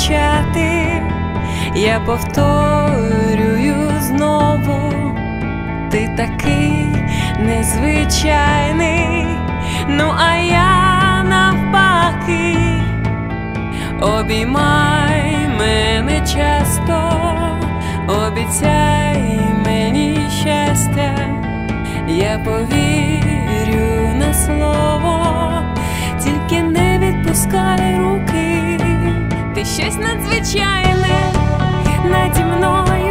мовчати, я повторюю знову, ти такий незвичайний, ну а я навпаки, обіймай мене часто, обіцяй мені щастя, я повірю на слово, тільки не відпускай руки, ти щось надзвичайне наді мною,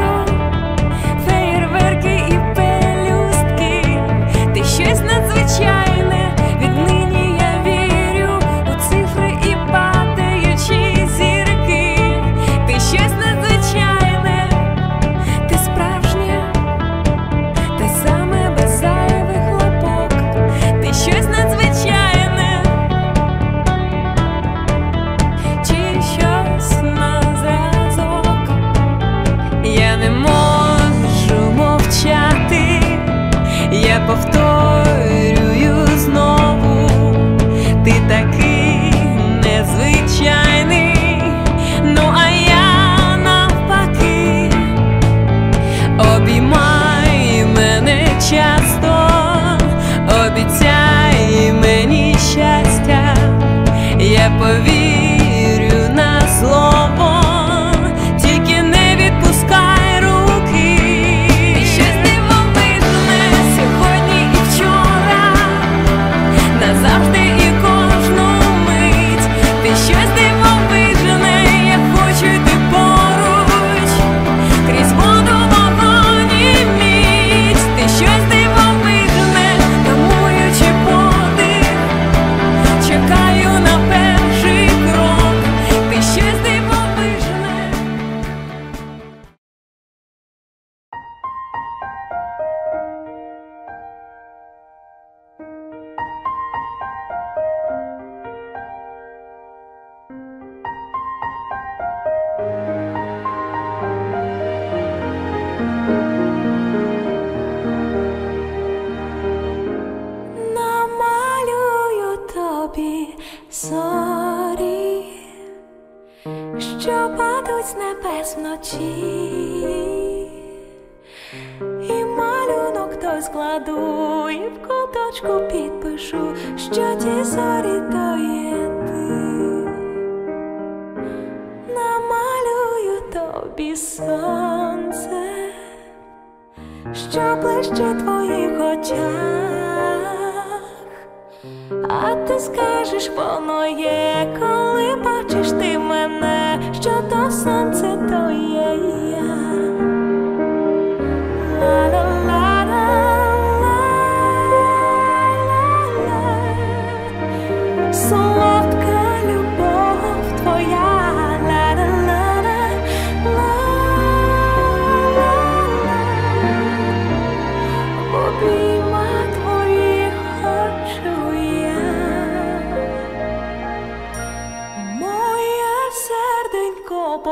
з вночі, і малюнок той складу, і в куточку підпишу, що ті зорі то є ти. Намалюю тобі сонце що ближче твоїх очах, а ти скажеш, воно є, коли бачиш ти мене, що то сонце то є